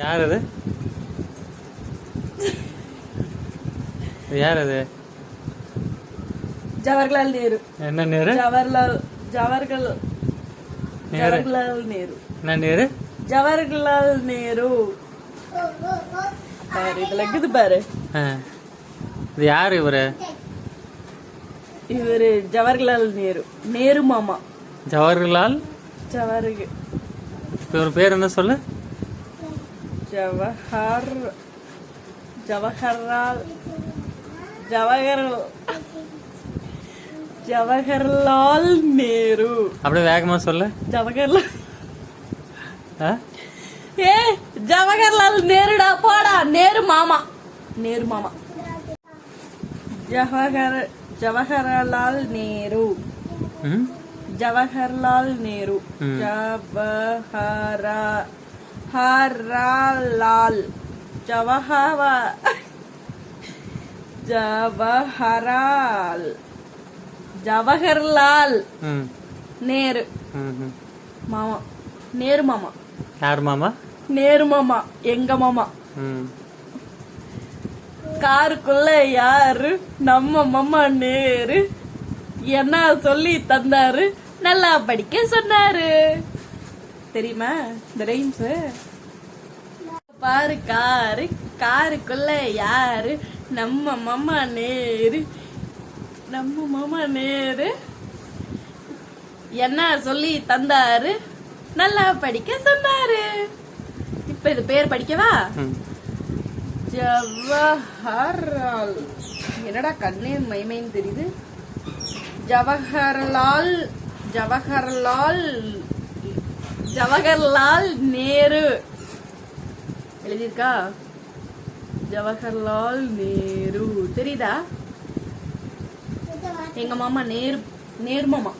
யார் அது யார் அது ஜவஹர்லால் நேரு. என்ன நேரு? ஜவஹர்லால் ஜவஹர்லால் நேரு. ஜவஹர்லால் நேரு. என்ன நேரு? ஜவஹர்லால் நேரு. பாரு இதுல இருக்குது பாரு. இது யார் இவரு? இவரு ஜவஹர்லால் நேரு. நேரு மாமா. ஜவஹர்லால்? ஜவஹர் இவர் பேர் என்ன சொல்லு? ஜவஹர் ஜவஹர்லால் ஜவஹர் ஜவஹர்லால் நேரு அப்படியே வேகமா சொல்லு. ஜவஹர்லால்? ஏ ஜவஹர்லால் நேருடா போடா நேரு மாமா. நேரு மாமா. ஜவஹர் ஜவஹர்லால் நேரு? ஜவஹர்லால் நேரு. ஜவஹர ஹரலால் ஜவஹர ஜவஹரால். ஜவஹர்லால். நேரு. மாமா. நேரு மாமா. யார் மாமா? நேரு மாமா. எங்க மாமா. காருக்குள்ள யாரு? நம்ம மாமா நேரு. என்ன சொல்லி தந்தாரு? நல்லா படிக்க சொன்னாரு. தெரியுமா? இந்த ரைம்ஸ் பாரு காரு காருக்குள்ள யாரு? நம்ம மாமா நேரு. நம்ம மாமா நேரு. என்ன சொல்லி தந்தாரு? நல்லா படிக்க சொன்னாரு. இப்ப இது பேர் படிக்கவா. ஜவஹர்லால். என்னடா கண்ணே மைமைன்னு தெரியுது? ஜவஹர்லால் ஜவஹர்லால். ஜவஹர்லால் நேரு. எழுதியிருக்கா? ஜவஹர்லால் நேரு. தெரியுதா? எங்க மாமா நேரு நேரு மாமா.